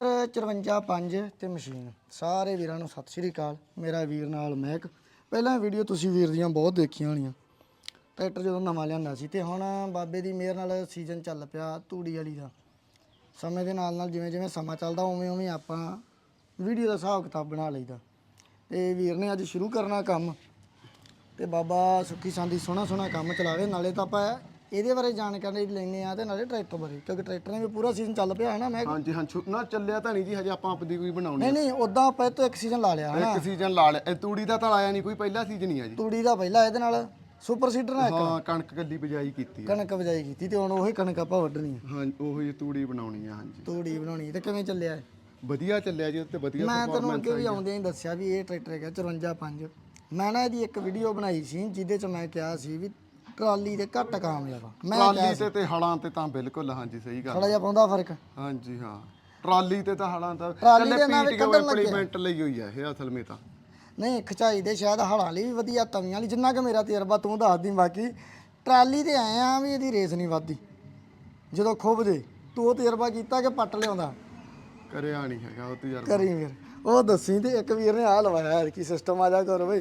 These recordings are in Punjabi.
545 ਤੇ ਮਸ਼ੀਨ। ਸਾਰੇ ਵੀਰਾਂ ਨੂੰ ਸਤਿ ਸ਼੍ਰੀ ਅਕਾਲ। ਮੇਰਾ ਵੀਰ ਨਾਲ ਮਹਿਕ। ਪਹਿਲਾਂ ਵੀਡੀਓ ਤੁਸੀਂ ਵੀਰ ਦੀਆਂ ਬਹੁਤ ਦੇਖੀਆਂ ਹੋਣੀਆਂ। ਟਰੈਕਟਰ ਜਦੋਂ ਨਵਾਂ ਲਿਆਂਦਾ ਸੀ ਤੇ ਹੁਣ ਬਾਬੇ ਦੀ ਮਿਹਰ ਨਾਲ ਸੀਜ਼ਨ ਚੱਲ ਪਿਆ ਤੂੜੀ ਵਾਲੀ ਦਾ। ਸਮੇਂ ਦੇ ਨਾਲ ਨਾਲ ਜਿਵੇਂ ਜਿਵੇਂ ਸਮਾਂ ਚੱਲਦਾ, ਉਵੇਂ ਉਵੇਂ ਆਪਾਂ ਵੀਡੀਓ ਦਾ ਹਿਸਾਬ ਕਿਤਾਬ ਬਣਾ ਲਈਦਾ। ਤੇ ਵੀਰ ਨੇ ਅੱਜ ਸ਼ੁਰੂ ਕਰਨਾ ਕੰਮ। ਤੇ ਬਾਬਾ ਸੁੱਖੀ ਸੰਦੀ ਸੋਹਣਾ ਸੋਹਣਾ ਕੰਮ ਚਲਾਵੇ, ਨਾਲੇ ਤਾਂ ਆਪਾਂ ਇਹਦੇ ਬਾਰੇ ਜਾਣਕਾਰੀ ਲੈਣੇ ਆ ਤੇ ਨਾਲੇ ਟਰੈਕਟਰ ਬਾਰੇ ਕਿਉਂਕਿ ਟਰੈਕਟਰ ਨੇ ਵੀ ਪੂਰਾ ਸੀਜ਼ਨ ਚੱਲ ਪਿਆ ਹੈ ਨਾ ਮੈਂ ਹਾਂਜੀ ਹਾਂ ਛੁ- ਨਾ ਚੱਲਿਆ ਤਾਂ ਨਹੀਂ ਜੀ ਹਜੇ ਆਪਾਂ ਆਪਦੀ ਕੋਈ ਬਣਾਉਣੀ ਨਹੀਂ ਨਹੀਂ ਉਦਾਂ ਆਪਾਂ ਇਹ ਤੋਂ ਇੱਕ ਸੀਜ਼ਨ ਲਾ ਲਿਆ ਹਨਾ ਇੱਕ ਸੀਜ਼ਨ ਲਾ ਲਿਆ। ਇਹ ਤੂੜੀ ਦਾ ਤਾਂ ਲਾਇਆ ਨਹੀਂ ਕੋਈ ਪਹਿਲਾ ਸੀਜ਼ਨ ਹੀ ਆ ਜੀ। ਤੂੜੀ ਦਾ ਪਹਿਲਾਂ ਇਹਦੇ ਨਾਲ ਸੁਪਰ ਸੀਡਰ ਨਾਲ ਇੱਕ। ਹਾਂ ਕਣਕ ਗੱਡੀ ਬਜਾਈ ਕੀਤੀ ਆ। ਕਣਕ ਵਜਾਈ ਕੀਤੀ ਤੇ ਹੁਣ ਉਹੀ ਕਣਕ ਆਪਾਂ ਵੱਢਣੀ ਆ। ਹਾਂ ਉਹ ਹੀ ਤੂੜੀ ਬਣਾਉਣੀ ਆ ਹਾਂਜੀ। ਤੂੜੀ ਬਣਾਉਣੀ ਤੇ ਕਿਵੇਂ ਚੱਲਿਆ ਇਹ? ਵਧੀਆ ਚੱਲਿਆ ਜੀ ਉੱਤੇ ਵਧੀਆ ਮੈਂ ਤੈਨੂੰ ਅੱਗੇ ਵੀ ਆਉਂਦਿਆਂ ਹੀ ਦੱਸਿਆ ਵੀ ਇਹ ਟਰੈਕਟਰ ਹੈਗਾ 545 ਮੈਂ ਨਾ ਇਹਦੀ ਇੱਕ ਵੀਡੀਓ ਬਣਾਈ ਸੀ ਜਿਹਦੇ ਚ ਮੈਂ ਕਿਹਾ ਸੀ ਵੀ ਟਰਾਲੀ ਦੇ ਘੱਟ ਕਾਮਯਾਬ ਆ ਮੈਂ ਟਰਾਲੀ ਤੇ ਤੇ ਹਲਾਂ ਤੇ ਤਾਂ ਬਿਲਕੁਲ ਹਾਂਜੀ ਸਹੀ ਗੱਲ। ਥੋੜਾ ਜਿਹਾ ਪਾਉਂਦਾ ਫ਼ਰਕ। ਹਾਂਜੀ ਹਾਂ। ਟਰਾਲੀ ਤੇ ਤਾਂ ਹਲਾਂ ਤਾਂ ਟਰਾਲੀ ਦੇ ਨਾਲ। ਇੰਪਲੀਮੈਂਟ ਲਈ ਹੋਈ ਆ ਇਹ ਅਸਲ ਵਿੱਚ ਤਾਂ। ਨਹੀਂ ਖਚਾਈ ਦੇ ਸ਼ਾਇਦ ਹਲਾਂ ਲਈ ਵੀ ਵਧੀਆ ਤਵੀਆਂ ਵਾਲੀ ਜਿੰਨਾ ਕਿ ਮੇਰਾ ਤਜਰਬਾ ਤੂੰ ਦੱਸ ਦੀ ਬਾਕੀ ਟਰਾਲੀ ਤੇ ਆਏ ਆ ਵੀ ਇਹਦੀ ਰੇਸ ਨਹੀਂ ਵੱਧਦੀ। ਜਦੋਂ ਖੁੱਬ ਜੇ ਤੂੰ ਉਹ ਤਜਰਬਾ ਕੀਤਾ ਕਿ ਪੱਟ ਲਿਆਉਂਦਾ? ਕਰਿਆ ਨਹੀਂ ਹੈਗਾ ਉਹ ਤਜਰਬਾ। ਕਰੀ ਫਿਰ ਉਹ ਦੱਸੀ ਤੇ ਇੱਕ ਵੀਰ ਨੇ ਆ ਲਵਾਇਆ ਕੀ ਸਿਸਟਮ ਆ ਜਾ ਕਰ ਬਈ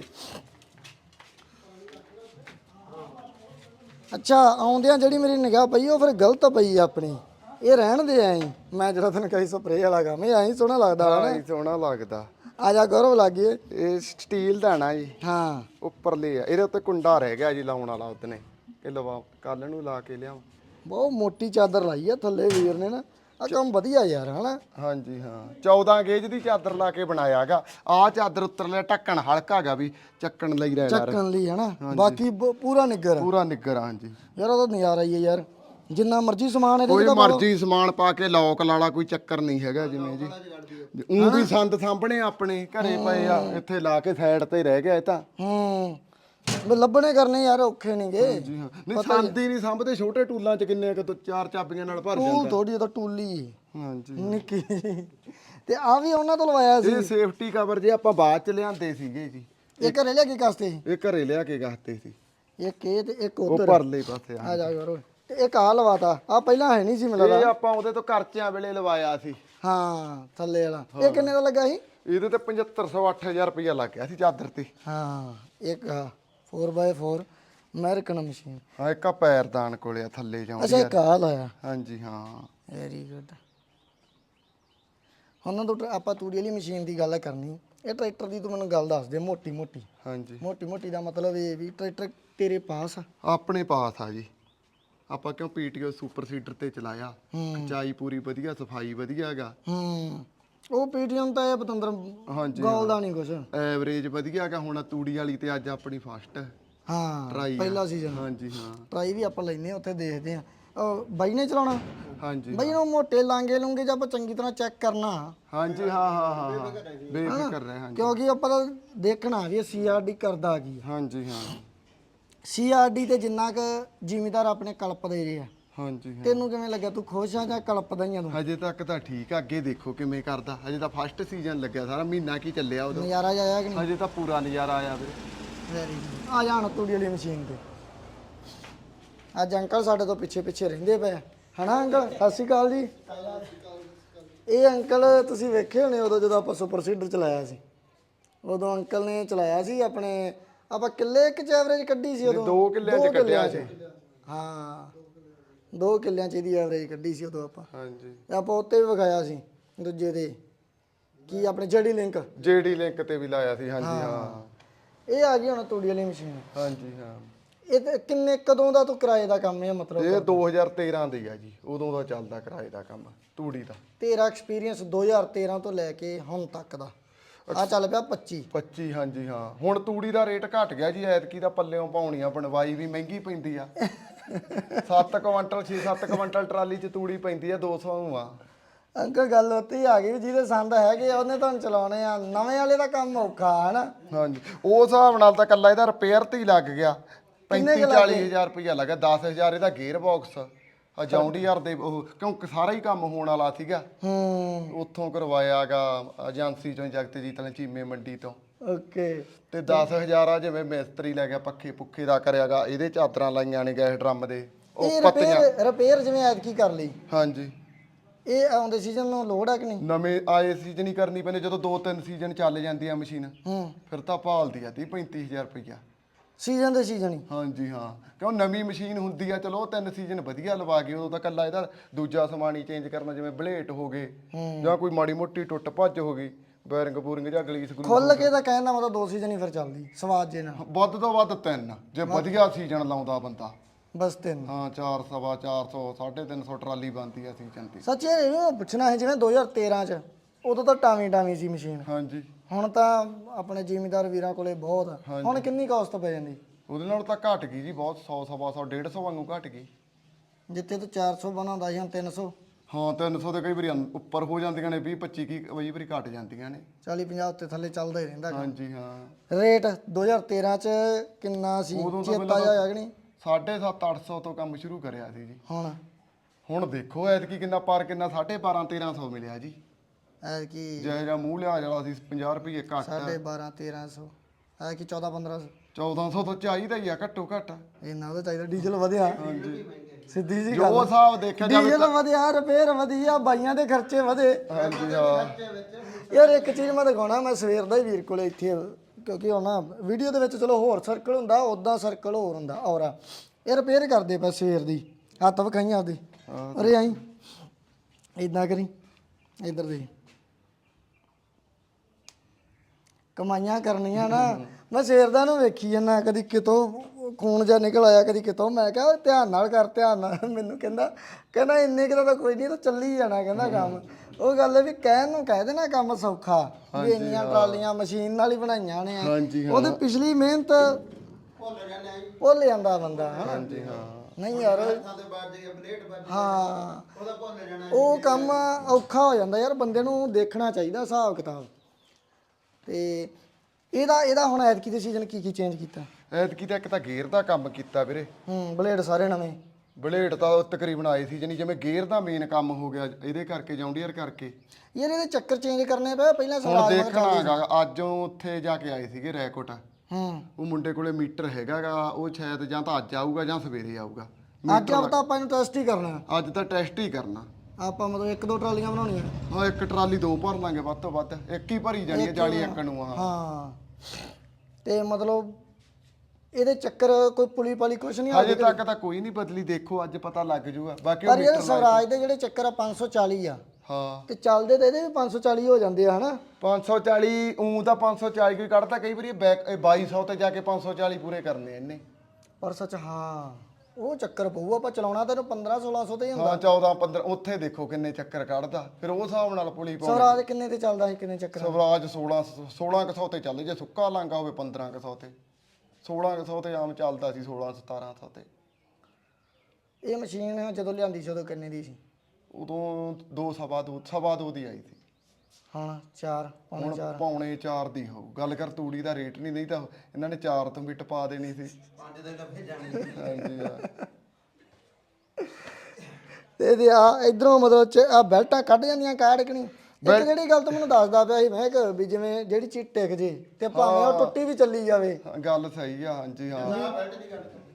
ਅੱਛਾ ਆਉਂਦਿਆਂ ਜਿਹੜੀ ਮੇਰੀ ਨਿਗਾਹ ਪਈ ਉਹ ਫਿਰ ਗਲਤ ਪਈ ਆਪਣੀ। ਇਹ ਰਹਿਣ ਦੇ ਐਂ ਮੈਂ ਜਿਹੜਾ ਤੈਨੂੰ ਕਹੀ ਸਪਰੇਅ ਵਾਲਾ ਕੰਮ ਇਹ ਐਂ ਸੋਹਣਾ ਲੱਗਦਾ ਵਾ ਨਾ। ਸੋਹਣਾ ਲੱਗਦਾ। ਆ ਜਾ ਗੌਰਵ ਲੱਗੇ। ਇਹ ਸਟੀਲ ਦਾ ਨਾ ਜੀ। ਹਾਂ। ਉੱਪਰਲੇ ਆ। ਇਹਦੇ ਉੱਤੇ ਕੁੰਡਾ ਰਹਿ ਗਿਆ ਜੀ ਲਾਉਣ ਵਾਲਾ ਉਤਨੇ ਇਹ ਲਵਾ ਕੱਲ ਨੂੰ ਲਾ ਕੇ ਲਿਆਵਾਂ। ਬਹੁਤ ਮੋਟੀ ਚਾਦਰ ਲਾਈ ਆ ਥੱਲੇ ਵੀਰ ਨੇ ਨਾ। ਆ ਕੰਮ ਵਧੀਆ ਯਾਰ ਹਨਾ? ਹਾਂਜੀ ਹਾਂ। 14 ਗੇਜ ਦੀ ਚਾਦਰ ਲਾ ਕੇ ਬਣਾਇਆਗਾ। ਆ ਚਾਦਰ ਉੱਤਰਲੇ ਢੱਕਣ ਹਲਕਾ ਗਾ ਵੀ ਚੱਕਣ ਲਈ ਰਹਿ ਚੱਕਣ ਲਈ ਹਨਾ? ਬਾਕੀ ਬ- ਪੂਰਾ ਨਿੱਗਰ। ਆ। ਪੂਰਾ ਨਿੱਗਰ ਆ, ਹਾਂਜੀ। ਯਾਰ ਉਹਦਾ ਨਜ਼ਾਰਾ ਹੀ ਹੈ ਯਾਰ। ਜਿੰਨਾ ਮਰਜ਼ੀ ਸਮਾਨ ਇਹਦੇ ਕੋਈ ਮਰਜ਼ੀ ਸਮਾਨ ਪਾ ਕੇ ਲੋਕ ਲਾਲਾ ਕੋਈ ਚੱਕਰ ਨਹੀਂ ਹੈਗਾ ਜਿਵੇਂ ਜੀ। ਉਹ ਵੀ ਸੰਦ ਸਾਹਮਣੇ ਆਪਣੇ ਘਰੇ ਪਏ ਆ ਇੱਥੇ ਲਾ ਕੇ ਸਾਈਡ ਤੇ ਰਹਿ ਗਿਆ ਇਹ ਤਾਂ। ਹੂੰ। ਵੀ ਲੱਭਣੇ ਕਰਨੇ ਯਾਰ ਔਖੇ ਨਹੀਂਗੇ ਜੀ ਹਾਂ। ਨਹੀਂ ਸੰਦ ਨਹੀਂ ਸਾਂਭਦੇ ਛੋਟੇ ਟੂਲਾਂ ਚ ਕਿੰਨੇ ਕੁ ਤੋਂ ਚਾਰ ਚਾਬੀਆਂ ਨਾਲ ਭਰ ਟੂਲ ਜਾਂਦਾ। ਥੋੜੀ ਤਾਂ ਟੂਲੀ। ਹਾਂਜੀ। ਨਿੱਕੀ ਤੇ ਆ ਵੀ ਉਹਨਾਂ ਤੋਂ ਲਵਾਇਆ ਸੀ। ਇਹ ਸੇਫਟੀ ਕਵਰ ਜੇ ਆਪਾਂ ਬਾਅਦ ਚ ਲਿਆਂਦੇ ਸੀਗੇ ਜੀ। ਇਹ ਘਰੇ ਲਿਆ ਕੇ ਕਸਤੇ? ਇਹ ਘਰੇ ਲਿਆ ਕੇ ਗਾਤੇ ਸੀ। ਇੱਕ ਇਹ ਤੇ ਇੱਕ ਉਹ ਉਧਰ। ਪਰਲੇ ਪਾਸੇ ਆ ਆ ਜਾ ਯਾਰ ਓਏ। ਤੇ ਇੱਕ ਆ ਲਵਾਤਾ। ਆ ਪਹਿਲਾਂ ਹੈ ਨਹੀਂ ਸੀ ਮਿਲਦਾ ਇਹ ਆਪਾਂ ਉਹਦੇ ਤੋਂ ਕਰਚਿਆਂ ਵੇਲੇ ਲਵਾਇਆ ਸੀ। ਹਾਂ ਥੱਲੇ ਵਾਲਾ। ਇਹ ਕਿੰਨੇ ਦਾ ਲੱਗਾ ਸੀ? ਇਹਦੇ ਤੇ 7500 8000 ਰੁਪਇਆ ਲੱਗ ਗਿਆ ਸੀ ਚਾਦਰ ਤੇ। ਹਾਂ ਇੱਕ ਆ 4x4 ਅਮਰੀਕਨ ਮਸ਼ੀਨ ਹਾਂ ਇੱਕ ਆ ਪੈਰਦਾਨ ਕੋਲੇ ਆ ਥੱਲੇ ਜਾਉਂਦੀ ਅੱਛਾ ਆ ਲਾਇਆ। ਹਾਂਜੀ ਹਾਂ। ਵੈਰੀ ਗੁੱਡ ਹੁਣ ਤੋਂ ਆਪਾਂ ਤੂੜੀ ਵਾਲੀ ਮਸ਼ੀਨ ਦੀ ਗੱਲ ਕਰਨੀ। ਇਹ ਟਰੈਕਟਰ ਦੀ ਤੂੰ ਮੈਨੂੰ ਗੱਲ ਦੱਸ ਦੇ ਮੋਟੀ ਮੋਟੀ। ਹਾਂਜੀ। ਮੋਟੀ ਮੋਟੀ ਦਾ ਮਤਲਬ ਇਹ ਵੀ ਟਰੈਕਟਰ ਤੇਰੇ ਪਾਸ ਆ। ਆਪਣੇ ਪਾਸ ਆ ਜੀ। ਆਪਾਂ ਕਿਉਂ ਪੀਟੀਓ ਸੁਪਰ ਸੀਡਰ ਤੇ ਚਲਾਇਆ। ਖਚਾਈ ਪੂਰੀ ਵਧੀਆ ਸਫ਼ਾਈ ਵਧੀਆ ਹੈਗਾ। ਹੂੰ। ਉਹ ਪੀਟੀਐਮ ਤਾਂ ਇਹ ਪਤੰਦਰ ਹਾਂਜੀ। ਗੋਲ ਦਾ ਨਹੀਂ ਕੁਛ। ਐਵਰੇਜ ਵਧੀਆ ਹੈਗਾ ਹੁਣ ਤੂੜੀ ਵਾਲੀ ਤੇ ਅੱਜ ਆਪਣੀ ਫਸਟ ਹਾਂ ਟਰਾਈ ਪਹਿਲਾ ਸੀਜ਼ਨ ਹਾਂਜੀ ਹਾਂ। ਟਰਾਈ ਵੀ ਆਪਾਂ ਲੈਨੇ ਆ ਉੱਥੇ ਦੇਖਦੇ ਆ ਉਹ ਬਾਈ ਨੇ ਚਲਾਉਣਾ? ਹਾਂਜੀ ਬਾਈ ਨੂੰ ਮੋਟੇ ਲਾਂਗੇ ਲੂੰਗੇ ਜੇ ਆਪਾਂ ਚੰਗੀ ਤਰ੍ਹਾਂ ਚੈੱਕ ਕਰਨਾ? ਹਾਂਜੀ ਹਾਂ ਹਾਂ ਹਾਂ ਹਾਂ। ਬੇਫਿਕਰ ਰਹਿ ਹਾਂਜੀ। ਕਿਉਂਕਿ ਆਪਾਂ ਤਾਂ ਦੇਖਣਾ ਵੀ ਸੀਆਰਡੀ ਕਰਦਾ ਕੀ ਆ। ਹਾਂਜੀ ਹਾਂ। ਸੀਆਰਡੀ ਤੇ ਜਿੰਨਾ ਕ ਜ਼ਿਮੀਦਾਰ ਆਪਣੇ ਕਲਪਦੇ ਜੇ ਆ। ਹਾਂਜੀ ਹਾਂ। ਤੈਨੂੰ ਕਿਵੇਂ ਲੱਗਿਆ? ਤੂੰ ਖੁਸ਼ ਆ ਜਾਂ ਕਲਪਦਾ ਹੀ ਆ ਤੂੰ? ਹਜੇ ਤੱਕ ਤਾਂ ਠੀਕ ਆ ਅੱਗੇ ਦੇਖੋ ਕਿਵੇਂ ਕਰਦਾ। ਹਜੇ ਤਾਂ ਫਸਟ ਸੀਜ਼ਨ ਲੱਗਿਆ ਸਾਰਾ ਮਹੀਨਾ ਕੀ ਚੱਲਿਆ ਉਦੋਂ। ਨਜ਼ਾਰਾ ਜਿਹਾ ਆਇਆ ਕਿ ਨਹੀਂ? ਹਜੇ ਤਾਂ ਪੂਰਾ ਨਜ਼ਾਰਾ ਆਇਆ ਵੀਰੇ। ਵੈਰੀ ਆ ਜਾਣ ਤੂੜੀ ਵਾਲੀ ਮਸ਼ੀਨ ਤੇ। ਅੱਜ ਅੰਕਲ ਸਾਡੇ ਤੋਂ ਪਿੱਛੇ ਪਿੱਛੇ ਰਹਿੰਦੇ ਪਏ ਆ। ਹਨਾ ਅੰਕਲ? ਸਤਿ ਸ਼੍ਰੀ ਅਕਾਲ ਜੀ। ਇਹ ਅੰਕਲ ਤੁਸੀਂ ਵੇਖੇ ਹੋਣੇ ਉਦੋਂ ਜਦੋਂ ਆਪਾਂ ਸੁਪਰ ਸੀਡਰ ਚਲਾਇਆ ਸੀ? ਉਦੋਂ ਅੰਕਲ ਨੇ ਚਲਾਇਆ ਸੀ ਆਪਣੇ ਆਪਾਂ ਕਿੱਲੇ ਇੱਕ ਚ ਐਵਰੇਜ ਕੱਢੀ ਸੀ ਉਦੋਂ? ਦੋ ਕਿੱਲਿਆਂ 'ਚ ਕੱਢਿਆ 'ਚ। ਹਾਂ। ਦੋ ਕਿੱਲਿਆਂ ਚ ਇਹਦੀ ਐਵਰੇਜ ਕੱਢੀ ਸੀ ਉਦੋਂ ਆਪਾਂ। ਹਾਂਜੀ। ਤੇ ਆਪਾਂ ਉੱਤੇ ਵੀ ਵਿਖਾਇਆ ਸੀ ਦੂਜੇ ਦੇ ਕੀ ਆਪਣੇ ਜੜੀ ਲਿੰਕ? ਜੇਡੀ ਲਿੰਕ ਤੇ ਵੀ ਲਾਇਆ ਸੀ ਹਾਂਜੀ ਹਾਂ। ਇਹ ਆ ਗਈ ਹੁਣ ਤੂੜੀ ਵਾਲੀ ਮਸ਼ੀਨ। ਹਾਂਜੀ ਹਾਂ। ਇਹ ਤੇ ਕਿੰਨੇ ਕਦੋਂ ਦਾ ਤੂੰ ਕਿਰਾਏ ਦਾ ਕੰਮ ਹੈ ਮਤਲਬ? ਇਹ 2013 ਦੀ ਆ ਜੀ ਉਦੋਂ ਦਾ ਚੱਲਦਾ ਕਿਰਾਏ ਦਾ ਕੰਮ ਤੂੜੀ ਦਾ। ਤੇਰਾ ਐਕਸਪੀਰੀਅੰਸ 2013 ਤੋਂ ਲੈ ਕੇ ਹੁਣ ਤੱਕ ਦਾ। ਆ ਚੱਲ ਪਿਆ 25 25 ਹਾਂਜੀ ਹਾਂ। ਹੁਣ ਤੂੜੀ ਦਾ ਰੇਟ ਘਟ ਗਿਆ ਜੀ ਐਤਕੀ ਦਾ ਪੱਲਿਓਂ ਪਾਉਣੀ ਆ ਬਣਵਾਈ ਵੀ ਮਹਿੰਗੀ ਪੈਂਦੀ ਆ। 7 ਕੁਇੰਟਲ 6-7 ਕੁਇੰਟਲ ਟਰਾਲੀ 'ਚ ਤੂੜੀ ਪੈਂਦੀ ਆ 200 ਨੂੰ ਆ। ਅੰਕਲ ਗੱਲ ਉੱਤੇ ਆ ਗਈ ਵੀ ਜਿਹਦੇ ਸੰਦ ਹੈਗੇ ਆ, ਉਹਨੇ ਤੁਹਾਨੂੰ ਚਲਾਉਣੇ ਆ। ਨਵੇਂ ਵਾਲੇ ਦਾ ਕੰਮ ਔਖਾ ਹੈ ਨਾ ਹਾਂਜੀ। ਉਹ ਹਿਸਾਬ ਨਾਲ ਤਾਂ ਕੱਲਾ ਇਹਦਾ ਰਿਪੇਅਰ ਤੇ ਹੀ ਲੱਗ ਗਿਆ। 35 40000 ਰੁਪਇਆ ਲੱਗਾ? 10000 ਇਹਦਾ ਗੇਅਰ ਬਾਕਸ ਆ ਜੌਂਡੀਆਰ ਦੇ ਉਹ ਕਿਉਂਕਿ ਸਾਰਾ ਹੀ ਕੰਮ ਹੋਣ ਵਾਲਾ ਸੀਗਾ। ਹੂੰ। ਉੱਥੋਂ ਕਰਵਾਇਆਗਾ ਏਜੰਸੀ ਚੋਂ ਜਗਤਜੀਤ ਨੇ ਚੀਮੇ ਮੰਡੀ ਤੋਂ। ਓਕੇ। ਤੇ 10000 ਆ ਜਿਵੇਂ ਮਿਸਤਰੀ ਲੈ ਗਿਆ ਪੱਖੇ ਪੁੱਖੇ ਦਾ ਕਰਿਆਗਾ ਇਹਦੇ ਚਾਦਰਾਂ ਲਾਈਆਂ ਨੇ ਗੈਸ ਡਰਮ ਦੇ ਉਹ ਇਹ ਪੱਤੀਆਂ। ਰਿਪੇਅਰ ਰਿਪੇਅਰ ਜਿਵੇਂ ਐਤਕੀ ਕਰ ਲਈ। ਹਾਂਜੀ। ਇਹ ਆਉਂਦੇ ਸੀਜ਼ਨ ਨੂੰ ਲੋਡ ਆ ਕਿ ਨਹੀਂ? ਨਵੇਂ ਆਏ ਸੀਜ਼ਨ ਹੀ ਕਰਨੀ ਪੈਂਦੀ ਜਦੋਂ ਦੋ ਤਿੰਨ ਸੀਜ਼ਨ ਚੱਲ ਜਾਂਦੀ ਆ ਮਸ਼ੀਨ ਹੂੰ। ਫਿਰ ਤਾਂ ਭਾਲਦੀ ਆ 30 35000 ਰੁਪਈਆ। ਸੀਜ਼ਨ ਦੇ ਸੀਜ਼ਨ ਹੀ। ਹਾਂਜੀ ਹਾਂ। ਕਿਉਂ ਨਵੀਂ ਮਸ਼ੀਨ ਹੁੰਦੀ ਆ ਚਲੋ ਤਿੰਨ ਸੀਜ਼ਨ ਵਧੀਆ ਲਵਾ ਕੇ ਉਦੋਂ ਤਾਂ ਕੱਲਾ ਇਹਦਾ ਦੂਜਾ ਸਮਾਨ ਹੀ ਚੇਂਜ ਕਰਨਾ ਜਿਵੇਂ ਬਲੇਟ ਹੋ ਗਏ ਜਾਂ ਕੋਈ ਮਾੜੀ ਮੋਟੀ ਟੁੱਟ ਭੱਜ ਹੋ ਗਈ ਬੈਰਿੰਗ ਬੂਰਿੰਗ ਜਾਂ ਗਲੀਸ ਗਲੂਸ ਖੁੱਲ ਕੇ ਤਾਂ ਕਹਿਣ ਦਾ ਮਤਲਬ ਦੋ ਸੀਜ਼ਨ ਹੀ ਫਿਰ ਚੱਲਦੀ ਸਵਾਦ ਜੇ ਨਾਲ ਵੱਧ ਤੋਂ ਵੱਧ ਤਿੰਨ ਜੇ ਵਧੀਆ ਸੀਜ਼ਨ ਲਾਉਂਦਾ ਬੰਦਾ। ਬਸ ਤਿੰਨ। ਹਾਂ 4 ਸਵਾ 400 350 ਟਰਾਲੀ ਬਣਦੀ ਆ ਸੀਜ਼ਨ ਦੀ। ਸੱਚ ਇਹ ਇਹਨੂੰ ਪੁੱਛਣਾ ਹੈ ਜਿਵੇਂ 2013 ਚ ਉਦੋਂ ਤਾਂ ਟਾਵੀਂ ਟਾਵੀਂ ਸੀ ਮਸ਼ੀਨ। ਹਾਂਜੀ। ਹੁਣ ਤਾਂ ਆਪਣੇ ਜ਼ਿਮੀਦਾਰ ਵੀਰਾਂ ਕੋਲੇ ਬਹੁਤ ਆ। ਹੁਣ ਕਿੰਨੀ ਕਾਸਟ ਪੈ ਜਾਂਦੀ? ਉਹਦੇ ਨਾਲ ਤਾਂ ਘਟ ਗਈ ਜੀ ਬਹੁਤ 100 ਸਵਾ 100 150 ਵਾਂਗੂ ਘਟ ਗਈ। ਜਿੱਥੇ ਤੋਂ 400 ਬਣਾਉਂਦਾ ਸੀ ਹੁਣ 300 ਹਾਂ 300 ਦੇ ਕਈ ਵਾਰੀ ਉੱਪਰ ਹੋ ਜਾਂਦੀਆਂ ਨੇ 20 25 ਕੀ ਕਈ ਵਾਰੀ ਘਟ ਜਾਂਦੀਆਂ ਨੇ। 40 50 ਉੱਤੇ ਥੱਲੇ ਚੱਲਦਾ ਹੀ ਰਹਿੰਦਾ ਹਾਂਜੀ ਹਾਂ। ਰੇਟ 2013 ਚ ਕਿੰਨਾ ਸੀ? ਉਦੋਂ ਤਾਂ ਚੇਤਾ ਜਿਹਾ ਹੈ ਕਿ ਨਹੀਂ? 7.5 800 ਤੋਂ ਕੰਮ ਸ਼ੁਰੂ ਕਰਿਆ ਸੀ ਜੀ। ਹੁਣ? ਹੁਣ ਦੇਖੋ ਐਤਕੀ ਕਿੰਨਾ ਪਰ ਕਿੰਨਾ 12.5 1300 ਮਿਲਿਆ ਜੀ। ਐ ਕੀ ਜਿਹੋ ਜਿਹਾ ਮੂੰਹ ਲਿਆ ਜਿਹੜਾ ਸੀ 50 ਰੁਪਏ ਘੱਟ। ਸਾਢੇ 12 1300 ਐ ਕੀ 14 1500 1400 ਤੋਂ ਚਾਹੀਦਾ ਹੀ ਆ ਘੱਟੋ ਘੱਟ। ਇੰਨਾ ਉਹਦਾ ਚਾਹੀਦਾ ਡੀਜ਼ਲ ਵਧਿਆ। ਸਿੱਧੀ ਜੀ ਜੋ ਗੱਲ ਹਿਸਾਬ ਦੇਖਿਆ ਜਾਵੇ ਡੀਜ਼ਲ ਵਧਿਆ ਰਿਪੇਅਰ ਵਧੀ ਆ ਬਾਈਆਂ ਦੇ ਖਰਚੇ ਵਧੇ। ਹਾਂਜੀ ਹਾਂ। ਯਾਰ ਇੱਕ ਚੀਜ਼ ਮੈਂ ਦਿਖਾਉਣਾ ਮੈਂ ਸਵੇਰ ਦਾ ਹੀ ਵੀਰ ਕੋਲੇ ਇੱਥੇ ਕਿਉਂਕਿ ਹੁਣ ਨਾ ਵੀਡੀਓ ਦੇ ਵਿੱਚ ਚਲੋ ਹੋਰ ਸਰਕਲ ਹੁੰਦਾ ਉਦਾਂ ਸਰਕਲ ਹੋਰ ਹੁੰਦਾ ਔਰਾ। ਇਹ ਰਿਪੇਅਰ ਕਰਦੇ ਪਏ ਸਵੇਰ ਦੀ ਹੱਥ ਵਿਖਾਈਆਂ ਆਪਦੇ ਅਰੇ ਆਈ। ਇਦਾਂ ਕਰੀ। ਇਧਰ ਦੇ ਕਮਾਈਆਂ ਕਰਨੀਆਂ ਨਾ। ਮੈਂ ਸਵੇਰ ਦਾ ਨੂੰ ਵੇਖੀ ਜਾਂਦਾ ਕਦੀ ਕਿਤੋਂ ਖੂਨ ਜਿਹਾ ਨਿਕਲ ਆਇਆ ਕਦੀ ਕਿਤੋਂ। ਮੈਂ ਕਿਹਾ ਓਏ ਧਿਆਨ ਨਾਲ ਕਰ ਧਿਆਨ ਨਾਲ। ਮੈਨੂੰ ਕਹਿੰਦਾ ਕਹਿੰਦਾ ਇੰਨੇ ਕਿਦਾ ਤਾਂ ਕੋਈ ਨਹੀਂ ਤਾਂ ਚੱਲੀ ਜਾਣਾ ਕਹਿੰਦਾ ਕੰਮ। ਉਹ ਗੱਲ ਹੈ ਵੀ ਕਹਿਣ ਨੂੰ ਕਹਿ ਦੇਣਾ ਕੰਮ ਸੌਖਾ ਵੀ ਇੰਨੀਆਂ ਟਰਾਲੀਆਂ ਮਸ਼ੀਨ ਨਾਲ ਹੀ ਬਣਾਈਆਂ ਨੇ। ਹਾਂਜੀ ਉਹਦੀ ਪਿਛਲੀ ਮਿਹਨਤ ਭੁੱਲ ਜਾਂਦਾ ਬੰਦਾ ਹਨਾ। ਹਾਂਜੀ ਹਾਂ। ਨਹੀਂ ਯਾਰ ਹਾਂ। ਉਹ ਕੰਮ ਔਖਾ ਹੋ ਜਾਂਦਾ ਯਾਰ ਬੰਦੇ ਨੂੰ ਦੇਖਣਾ ਚਾਹੀਦਾ ਹਿਸਾਬ ਕਿਤਾਬ ਤੇ ਇਹਦਾ ਇਹਦਾ ਹੁਣ ਐਤਕੀ ਦੇ ਸੀਜ਼ਨ ਕੀ ਕੀ ਚੇਂਜ ਕੀਤਾ? ਐਤਕੀ ਤਾਂ ਇੱਕ ਤਾਂ ਗੇਅਰ ਦਾ ਕੰਮ ਕੀਤਾ ਵੀਰੇ। ਹੂੰ ਬਲੇਡ ਸਾਰੇ ਨਵੇਂ। ਬਲੇਡ ਤਾਂ ਤਕਰੀਬਨ ਆਏ ਸੀ ਜਾਨੀ ਜਿਵੇਂ ਗੇਅਰ ਦਾ ਮੇਨ ਕੰਮ ਹੋ ਗਿਆ ਇਹਦੇ ਕਰਕੇ ਜੌਂਡੀਅਰ ਕਰਕੇ। ਯਾਰ ਇਹਦੇ ਚੱਕਰ ਚੇਂਜ ਕਰਨੇ ਪਏ ਪਹਿਲਾਂ ਹੁਣ ਸਵਾਲ ਦੇਖਣਾ ਹੈਗਾ ਅੱਜ ਉਹ ਉੱਥੇ ਜਾ ਕੇ ਆਏ ਸੀਗੇ ਰੈਕੋਟ। ਹੂੰ। ਉਹ ਮੁੰਡੇ ਕੋਲੇ ਮੀਟਰ ਹੈਗਾਗਾ ਉਹ ਸ਼ਾਇਦ ਜਾਂ ਤਾਂ ਅੱਜ ਆਊਗਾ ਜਾਂ ਸਵੇਰੇ ਆਊਗਾ। ਅੱਜ ਆਪ ਤਾਂ ਆਪਾਂ ਨੂੰ ਟੈਸਟ ਹੀ ਕਰਨਾ। ਅੱਜ ਤਾਂ ਟੈਸਟ ਹੀ ਕਰਨਾ। ਆਪਾਂ ਮਤਲਬ ਇੱਕ ਦੋ ਟਰਾਲੀਆਂ ਬਣਾਉਣੀਆਂ। ਹਾਂ ਇੱਕ ਟਰਾਲੀ ਦੋ ਭਰ ਲਾਂਗੇ ਵੱਧ ਤੋਂ ਵੱਧ। ਇੱਕ ਹੀ ਭਰੀ ਜਾਣੀ ਹੈ ਜਾਲੀ ਇੱਕ ਨੂੰ ਆ ਹਾਂ। ਤੇ ਮਤਲਬ ਇਹਦੇ ਚੱਕਰ ਕੋਈ ਪੁਲੀ ਪਾਲੀ ਕੁਛ ਨਹੀਂ ਹਜੇ ਤੱਕ ਤਾਂ ਕੋਈ ਨਹੀਂ ਬਦਲੀ ਦੇਖੋ ਅੱਜ ਪਤਾ ਲੱਗ ਜੂਗਾ। ਬਾਕੀ ਪਰ ਮੀਟਰ ਸਵਰਾਜ ਦੇ ਜਿਹੜੇ ਚੱਕਰ ਆ 540 ਆ। ਹਾਂ। ਤੇ ਚੱਲਦੇ ਤੇ ਇਹਦੇ ਵੀ 540 ਹੋ ਜਾਂਦੇ ਆ ਹਨਾ? 540 ਉਂ ਤਾਂ 540 ਕੋਈ ਕੱਢਦਾ ਕਈ ਵਾਰੀ ਇਹ ਇਹ 2200 ਤੇ ਜਾ ਕੇ 540 ਪੂਰੇ ਕਰਨੇ ਇਹਨੇ ਪਰ ਸੱਚ ਹਾਂ। ਉਹ ਚੱਕਰ ਪਊ ਆਪਾਂ ਚਲਾਉਣਾ ਤੈਨੂੰ 15 1600 ਤੇ ਹੀ ਹੁੰਦਾ। ਹਾਂ 14 15 ਉੱਥੇ ਦੇਖੋ ਕਿੰਨੇ ਚੱਕਰ ਕੱਢਦਾ। ਫਿਰ ਉਹ ਹਿਸਾਬ ਨਾਲ ਪੁਲੀ ਪਾਉਣੀ। ਸਵਰਾਜ ਕਿੰਨੇ ਤੇ ਚੱਲਦਾ ਸੀ ਕਿੰਨੇ ਚੱਕਰ? ਸਵਰਾਜ 16 1600 ਤੇ ਚੱਲ ਜੇ ਸੁੱਕਾ ਲਾਂਗਾ ਹੋਵੇ 1500 ਤੇ। 1600 ਤੇ ਆਮ ਚੱਲਦਾ ਸੀ 16 1700 ਤੇ। ਇਹ ਮਸ਼ੀਨ ਜਦੋਂ ਲਿਆਂਦੀ ਸੀ ਉਦੋਂ ਕਿੰਨੇ ਦੀ ਸੀ? ਉਦੋਂ ਦੋ ਸਵਾ ਦੋ ਸਵਾ ਦੋ ਦੀ ਆਈ ਸੀ। ਹੁਣ 4 ਪੌਣੇ ਹੁਣ 4 ਪੌਣੇ 4 ਦੀ ਹੋਊ। ਗੱਲ ਕਰ ਤੂੜੀ ਦਾ ਰੇਟ ਨਹੀਂ ਨਹੀਂ ਤਾਂ ਇਹਨਾਂ ਨੇ 4 ਤੋਂ ਵੀ ਟਪਾ ਦੇਣੀ ਸੀ। ਪੰਜ ਦਿਨ ਲੱਭੇ ਜਾਣੇ ਹਾਂਜੀ ਹਾਂ। ਤੇ ਇਹਦੇ ਆ ਇਧਰੋਂ ਮਤਲਬ ਚ ਆ ਬੈਲਟਾਂ ਕੱਢ ਜਾਂਦੀਆਂ ਕਾੜ ਕਿ ਨਹੀਂ? ਇੱਕ ਜਿਹੜੀ ਗੱਲ ਤੂੰ ਮੈਨੂੰ ਦੱਸਦਾ ਪਿਆ ਸੀ ਮੈਂ ਕਿ ਵੀ ਜਿਵੇਂ ਜਿਹੜੀ ਚੀਜ਼ ਟਿਕ ਜੇ ਤੇ ਭਾਵੇਂ ਉਹ ਟੁੱਟੀ ਵੀ ਚੱਲੀ ਜਾਵੇ। ਗੱਲ ਸਹੀ ਆ ਹਾਂਜੀ ਹਾਂ।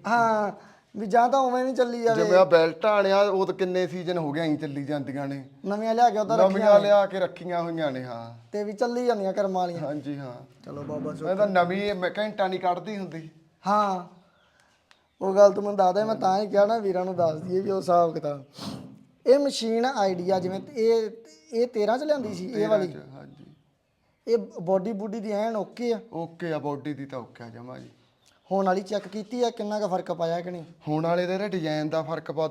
ਹਾਂ। ਵੀ ਜਾਂ ਤਾਂ ਉਵੇਂ ਵੀ ਚੱਲੀ ਜਾਵੇ। ਜਿਵੇਂ ਆ ਬੈਲਟ ਆਣਿਆ ਉਹ ਤਾਂ ਕਿੰਨੇ ਸੀਜ਼ਨ ਹੋ ਗਏ ਐਂ ਚੱਲੀ ਜਾਂਦੀਆਂ ਨੇ। ਨਵੀਆਂ ਲਿਆ ਕੇ ਉਧਰ ਨਵੀਆਂ ਲਿਆ ਕੇ ਰੱਖੀਆਂ ਹੋਈਆਂ ਨੇ ਹਾਂ। ਤੇ ਵੀ ਚੱਲੀ ਜਾਂਦੀਆਂ ਕਰਮਾਂ ਵਾਲੀਆਂ। ਹਾਂਜੀ ਹਾਂ। ਚਲੋ ਬਾਬਾ ਸੋ ਮੈਂ ਤਾਂ ਨਵੀਂ ਮੈਂ ਘੰਟਾ ਨਹੀਂ ਕੱਢਦੀ ਹੁੰਦੀ। ਹਾਂ। ਉਹ ਗੱਲ ਤੂੰ ਮੈਨੂੰ ਦੱਸਦਾ ਮੈਂ ਤਾਂ ਹੀ ਕਿਹਾ ਨਾ ਵੀਰਾਂ ਨੂੰ ਦੱਸ ਦਈਏ ਵੀ ਉਹ ਹਿਸਾਬ ਕਿਤਾਬ। ਇਹ ਮਸ਼ੀਨ ਆਈਡੀਆ ਜਿਵੇਂ ਇਹ ਇਹ 13 ਚ ਲਿਆਂਦੀ ਸੀ ਇਹ ਵਾਲੀ? ਹਾਂਜੀ। ਇਹ ਬੋਡੀ ਬੁੱਡੀ ਦੀ ਐਨ ਓਕੇ ਆ। ਓਕੇ ਆ ਬੋਡੀ ਦੀ ਤਾਂ ਓਕੇ ਆ ਜਮਾ ਜੀ। ਹੁਣ ਵਾਲੀ ਚੈੱਕ ਕੀਤੀ ਆ ਕਿੰਨਾ ਕੁ ਫ਼ਰਕ ਪਾਇਆ ਕਿ ਨਹੀਂ? ਹੁਣ ਵਾਲੇ ਦੇ ਡਿਜ਼ਾਈਨ ਦਾ ਫ਼ਰਕ ਬਹੁਤ